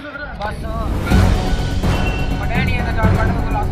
ਬਸ। ਪੜਿਆ ਨਹੀਂ ਇਹਦਾ ਚਾਰ ਕੱਢ ਕੇ ਕਲਾਸ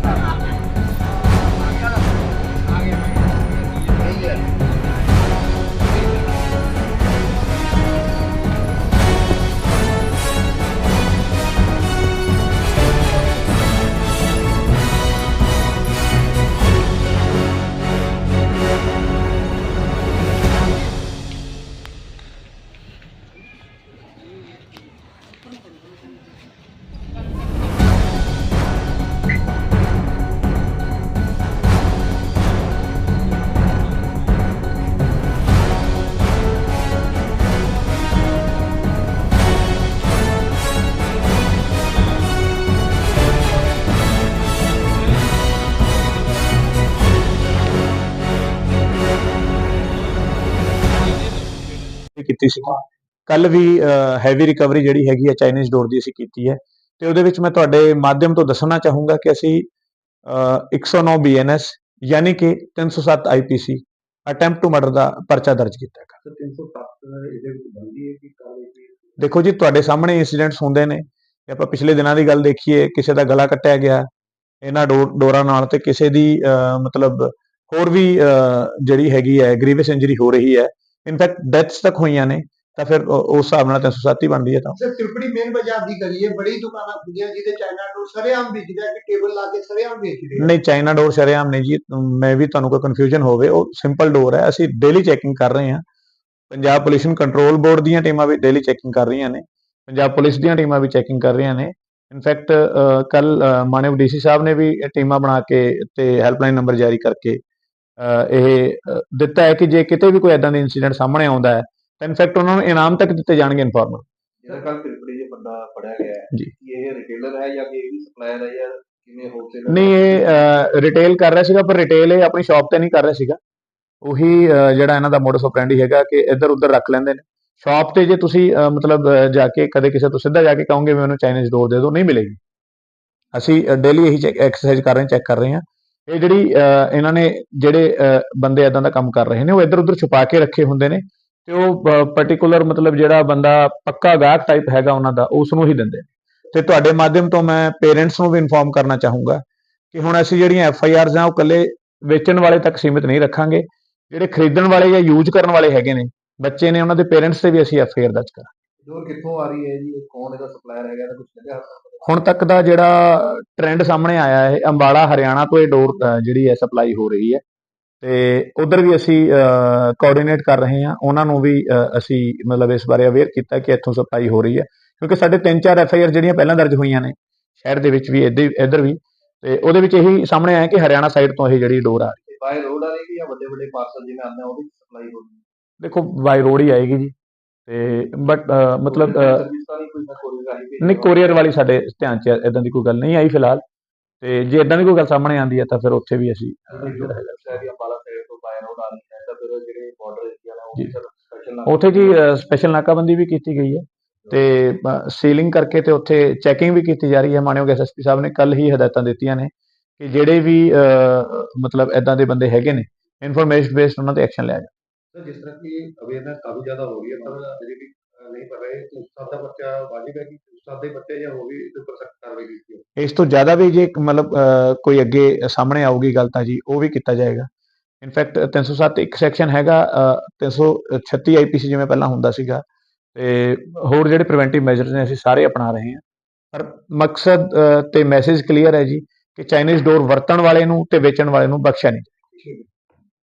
ਕੀਤੀ ਸੀ ਕੱਲ ਵੀ ਹੈਵੀ ਰਿਕਵਰੀ ਜਿਹੜੀ ਹੈਗੀ ਹੈ ਚਾਈਨੀਜ਼ ਡੋਰ ਦੀ ਅਸੀਂ ਕੀਤੀ ਹੈ। ਤੇ ਉਹਦੇ ਵਿੱਚ ਮੈਂ ਤੁਹਾਡੇ ਮਾਧਿਅਮ ਤੋਂ ਦੱਸਣਾ ਚਾਹੂੰਗਾ ਕਿ ਅਸੀਂ ਅਹ, 109 ਬੀਐਨਐਸ ਯਾਨੀ ਕਿ 307 ਆਈਪੀਸੀ ਅਟੈਂਪਟ ਟੂ ਮਰਡਰ ਦਾ ਪਰਚਾ ਦਰਜ ਕੀਤਾ ਹੈ 307 ਇਹਦੇ ਵਿੱਚ ਬੰਦੀ ਹੈ ਕਿ ਕਾਲੇ ਦੇਖੋ ਜੀ ਤੁਹਾਡੇ ਸਾਹਮਣੇ ਇਨਸੀਡੈਂਟਸ ਹੁੰਦੇ ਨੇ। ਜੇ ਆਪਾਂ ਪਿਛਲੇ ਦਿਨਾਂ ਦੀ ਗੱਲ ਦੇਖੀਏ ਕਿਸੇ ਦਾ ਗਲਾ ਕੱਟਿਆ ਗਿਆ ਇਹਨਾਂ ਡੋਰ ਨਾਲ ਤੇ ਕਿਸੇ ਦੀ ਮਤਲਬ ਹੋਰ ਵੀ ਜਿਹੜੀ ਹੈਗੀ ਹੈ ਗ੍ਰੀਵਸ ਇੰਜਰੀ ਹੋ ਰਹੀ ਹੈ ਇਨਫੈਕਟ ਡੈਥਸ ਤੱਕ ਹੋਈਆਂ ਨੇ ਤਾਂ ਫਿਰ ਉਸ ਹਿਸਾਬ ਨਾਲ 307 ਹੀ ਬਣਦੀ ਹੈ ਤਾਂ। ਸਰ ਤਿਰਪੜੀ ਮੇਨ ਬਾਜ਼ਾਰ ਦੀ ਗਲੀ ਹੈ ਬੜੀ ਦੁਕਾਨਾਂ ਖੁੱਲੀਆਂ ਜਿਹਦੇ ਚਾਈਨਾ ਡੋਰ ਸਰੇਆਮ ਵੇਚਦਾ ਕਿ ਟੇਬਲ ਲਾ ਕੇ ਸਰੇਆਮ ਵੇਚਦੇ ਨਹੀਂ ਚਾਈਨਾ ਡੋਰ ਸ਼ਰੇਆਮ ਨਹੀਂ ਜੀ ਮੈਂ ਵੀ ਤੁਹਾਨੂੰ ਕੋਈ ਕਨਫਿਊਜ਼ਨ ਹੋਵੇ ਉਹ ਸਿੰਪਲ ਡੋਰ ਹੈ ਅਸੀਂ ਡੇਲੀ ਚੈਕਿੰਗ ਕਰ ਰਹੇ ਹਾਂ। ਪੰਜਾਬ ਪੋਲੂਸ਼ਨ ਕੰਟਰੋਲ ਬੋਰਡ ਦੀਆਂ ਟੀਮਾਂ ਵੀ ਡੇਲੀ ਚੈਕਿੰਗ ਕਰ ਰਹੀਆਂ ਨੇ ਪੰਜਾਬ ਪੁਲਿਸ ਦੀਆਂ ਟੀਮਾਂ ਵੀ ਚੈਕਿੰਗ ਕਰ ਰਹੀਆਂ ਨੇ। ਇਨਫੈਕਟ ਕੱਲ ਮਾਨਯੋਗ ਡੀਸੀ ਸਾਹਿਬ ਨੇ ਵੀ ਟੀਮਾਂ ਬਣਾ ਕੇ ਤੇ ਹੈਲਪਲਾਈਨ ਨੰਬਰ ਜਾਰੀ ਕਰਕੇ ਇਹ ਦਿੱਤਾ ਹੈ ਕਿ ਜੇ ਕਿਤੇ ਵੀ ਕੋਈ ਐਦਾਂ ਦਾ ਇਨਸੀਡੈਂਟ ਸਾਹਮਣੇ ਆਉਂਦਾ ਹੈ ਤਾਂ ਇਨਫੈਕਟ ਉਹਨਾਂ ਨੂੰ ਇਨਾਮ ਤੱਕ ਦਿੱਤੇ ਜਾਣਗੇ ਇਨਫਾਰਮਰ ਜਿਹੜਾ ਕੱਲ ਤਿਰਪੜੀ ਦੇ ਬੰਦਾ ਫੜਿਆ ਗਿਆ ਹੈ ਜੀ। ਇਹ ਰਿਟੇਲਰ ਹੈ ਜਾਂ ਕਿ ਇਹ ਵੀ ਸਪਲਾਇਰ ਹੈ ਜਾਂ ਕਿਵੇਂ ਹੋਲਸੇਲਰ ਨਹੀਂ ਇਹ ਰਿਟੇਲ ਕਰ ਰਿਹਾ ਸੀਗਾ ਪਰ ਰਿਟੇਲ ਇਹ ਆਪਣੀ ਸ਼ਾਪ ਤੇ ਨਹੀਂ ਕਰ ਰਿਹਾ ਸੀਗਾ। ਉਹੀ ਜਿਹੜਾ ਇਹਨਾਂ ਦਾ ਮੋਡਸ ਆਪਰੈਂਡੀ ਹੈਗਾ ਕਿ ਇੱਧਰ ਉੱਧਰ ਰੱਖ ਲੈਂਦੇ ਨੇ। ਸ਼ਾਪ ਤੇ ਜੇ ਤੁਸੀਂ ਮਤਲਬ ਜਾ ਕੇ ਕਦੇ ਕਿਸੇ ਤੋਂ ਸਿੱਧਾ ਜਾ ਕੇ ਕਹੋਗੇ ਮੈਨੂੰ ਚਾਈਨੀਜ਼ ਡੋਰ ਦੇ ਦਿਓ ਨਹੀਂ ਮਿਲੇਗੀ। ਅਸੀਂ ਡੇਲੀ ਇਹੀ ਐਕਸਰਸਾਈਜ਼ ਕਰ ਰਹੇ ਹਾਂ ਚੈੱਕ ਕਰ ਰਹੇ ਹਾਂ। ਇਹ ਜਿਹੜੀ ਇਹਨਾਂ ਨੇ ਜਿਹੜੇ ਬੰਦੇ ਇਦਾਂ ਦਾ ਕੰਮ ਕਰ ਰਹੇ ਨੇ, ਉਹ ਇੱਧਰ ਉੱਧਰ ਛੁਪਾ ਕੇ ਰੱਖੇ ਹੁੰਦੇ ਨੇ ਤੇ ਉਹ ਪਾਰਟਿਕੂਲਰ ਮਤਲਬ ਜਿਹੜਾ ਬੰਦਾ ਪੱਕਾ ਗਾਹਕ ਟਾਈਪ ਹੈਗਾ ਉਹਨਾਂ ਦਾ ਉਸ ਨੂੰ ਹੀ ਦਿੰਦੇ ਤੇ ਤੁਹਾਡੇ ਮਾਧਿਅਮ ਤੋਂ ਮੈਂ ਪੇਰੈਂਟਸ ਨੂੰ ਵੀ ਇਨਫੋਰਮ ਕਰਨਾ ਚਾਹੂੰਗਾ ਕਿ ਹੁਣ ਅਸੀਂ ਜਿਹੜੀਆਂ ਐਫ ਆਈ ਆਰਸ ਆ ਉਹ ਇਕੱਲੇ ਵੇਚਣ ਵਾਲੇ ਤੱਕ ਸੀਮਿਤ ਨਹੀਂ ਰੱਖਾਂਗੇ, ਜਿਹੜੇ ਖਰੀਦਣ ਵਾਲੇ ਜਾਂ ਯੂਜ਼ ਕਰਨ ਵਾਲੇ ਹੈਗੇ ਨੇ, ਬੱਚੇ ਨੇ ਉਹਨਾਂ ਦੇ ਪੇਰੈਂਟਸ ਤੇ ਵੀ ਅਸੀਂ ਐਫ ਆਈ ਆਰ ਦਰਜ ਕਰਾਂਗੇ। ਡੋਰ ਕਿੱਥੋਂ ਆ ਰਹੀ ਹੈ ਜੀ? ਕੌਣ ਇਹਦਾ ਸਪਲਾਇਰ ਹੈਗਾ ਇਹਦਾ ਕੁਝ ਲੱਗਿਆ ਹੁਣ ਤੱਕ ਦਾ ਜਿਹੜਾ ਟ੍ਰੈਂਡ ਸਾਹਮਣੇ ਆਇਆ ਹੈ ਅੰਬਾਲਾ ਹਰਿਆਣਾ ਤੋਂ ਇਹ ਡੋਰ ਜਿਹੜੀ ਹੈ ਸਪਲਾਈ ਹੋ ਰਹੀ ਹੈ। ਤੇ ਉਧਰ ਵੀ ਅਸੀਂ ਕੋਆਰਡੀਨੇਟ ਕਰ ਰਹੇ ਹਾਂ। ਉਹਨਾਂ ਨੂੰ ਵੀ ਅਸੀਂ ਮਤਲਬ ਇਸ ਬਾਰੇ ਅਵੇਅਰ ਕੀਤਾ ਕਿ ਇੱਥੋਂ ਸਪਲਾਈ ਹੋ ਰਹੀ ਹੈ। ਕਿਉਂਕਿ ਸਾਡੇ ਤਿੰਨ ਚਾਰ ਐਫ ਆਈ ਆਰ ਜਿਹੜੀਆਂ ਪਹਿਲਾਂ ਦਰਜ ਹੋਈਆਂ ਨੇ ਸ਼ਹਿਰ ਦੇ ਵਿੱਚ ਵੀ ਇੱਧਰ ਵੀ ਤੇ ਉਹਦੇ ਵਿੱਚ ਇਹੀ ਸਾਹਮਣੇ ਆਇਆ ਕਿ ਹਰਿਆਣਾ ਸਾਈਡ ਤੋਂ ਇਹ ਜਿਹੜੀ ਡੋਰ ਆ ਰਹੀ ਹੈ। ਬਾਏ ਰੋਡ ਆ ਰਹੀ ਹੈ ਜਾਂ ਵੱਡੇ ਵੱਡੇ ਪਾਰਸਲ ਜਿਵੇਂ ਆਉਂਦੇ ਆ ਉਹਦੀ ਸਪਲਾਈ ਹੋ ਰਹੀ ਦੇਖੋ ਬਾਈ ਰੋਡ ਹੀ ਆਏਗੀ ਜੀ। ਤੇ ਬਟ ਮਤਲਬ ਨਹੀਂ ਕੋਰੀਅਰ ਵਾਲੀ ਸਾਡੇ ਧਿਆਨ 'ਚ ਇਦਾਂ ਦੀ ਕੋਈ ਗੱਲ ਨਹੀਂ ਆਈ ਫਿਲਹਾਲ। ਤੇ ਜੇ ਇਦਾਂ ਦੀ ਕੋਈ ਗੱਲ ਸਾਹਮਣੇ ਆਉਂਦੀ ਹੈ ਤਾਂ ਫਿਰ ਉੱਥੇ ਵੀ ਅਸੀਂ ਜਿਹੜੇ ਉੱਥੇ ਜੀ ਸਪੈਸ਼ਲ ਨਾਕਾਬੰਦੀ ਵੀ ਕੀਤੀ ਗਈ ਹੈ ਤੇ ਸੀਲਿੰਗ ਕਰਕੇ ਤੇ ਉੱਥੇ ਚੈਕਿੰਗ ਵੀ ਕੀਤੀ ਜਾ ਰਹੀ ਹੈ। ਮਾਨਯੋਗ ਐਸਐਸਪੀ ਸਾਹਿਬ ਨੇ ਕੱਲ ਹੀ ਹਦਾਇਤਾਂ ਦਿੱਤੀਆਂ ਨੇ ਕਿ ਜਿਹੜੇ ਵੀ ਮਤਲਬ ਇਦਾਂ ਦੇ ਬੰਦੇ ਹੈਗੇ ਨੇ ਇਨਫੋਰਮੇਸ਼ਨ ਬੇਸਡ ਉਹਨਾਂ ਤੇ ਐਕਸ਼ਨ ਲਿਆ ਸਰ ਜਿਸ ਤਰ੍ਹਾਂ ਕਿ ਅਵੇਅਰਨੈਸ ਕਾਫੀ ਜ਼ਿਆਦਾ ਹੋ ਰਹੀ ਹੈ ਪਰ ਅਹ, ਨਹੀਂ ਪੜ ਰਹੇ ਕਿ ਉਸਤਾਦ ਦਾ ਬੱਚਾ ਵਾਜਿਬ ਹੈ ਕਿ ਉਸਤਾਦ ਦੇ ਬੱਚੇ ਜਾਂ ਹੋ ਵੀ ਇਹਦੇ ਉੱਪਰ ਸਖਤ ਕਾਰਵਾਈ ਕੀਤੀ ਹੋਵੇ ਇਸ ਤੋਂ ਜ਼ਿਆਦਾ ਵੀ ਜੇ ਮਤਲਬ ਕੋਈ ਅੱਗੇ ਸਾਹਮਣੇ ਆਊਗੀ ਗੱਲ ਤਾਂ ਜੀ ਉਹ ਵੀ ਕੀਤਾ ਜਾਏਗਾ। ਇਨਫੈਕਟ 307 ਇੱਕ ਸੈਕਸ਼ਨ ਹੈਗਾ ਅ, 336 ਆਈਪੀਸੀ ਜਿਵੇਂ ਪਹਿਲਾਂ ਹੁੰਦਾ ਸੀਗਾ ਤੇ ਹੋਰ ਜਿਹੜੇ ਪ੍ਰੀਵੈਂਟਿਵ ਮੈਜਰਸ ਨੇ ਅਸੀਂ ਸਾਰੇ ਅਪਣਾ ਰਹੇ ਹਾਂ। ਪਰ ਮਕਸਦ ਤੇ ਮੈਸੇਜ ਕਲੀਅਰ ਹੈ ਜੀ ਕਿ ਚਾਈਨੀਜ਼ ਡੋਰ ਵਰਤਣ ਵਾਲੇ ਨੂੰ ਤੇ ਵੇਚਣ ਵਾਲੇ ਨੂੰ ਬਖਸ਼ਿਆ ਨਹੀਂ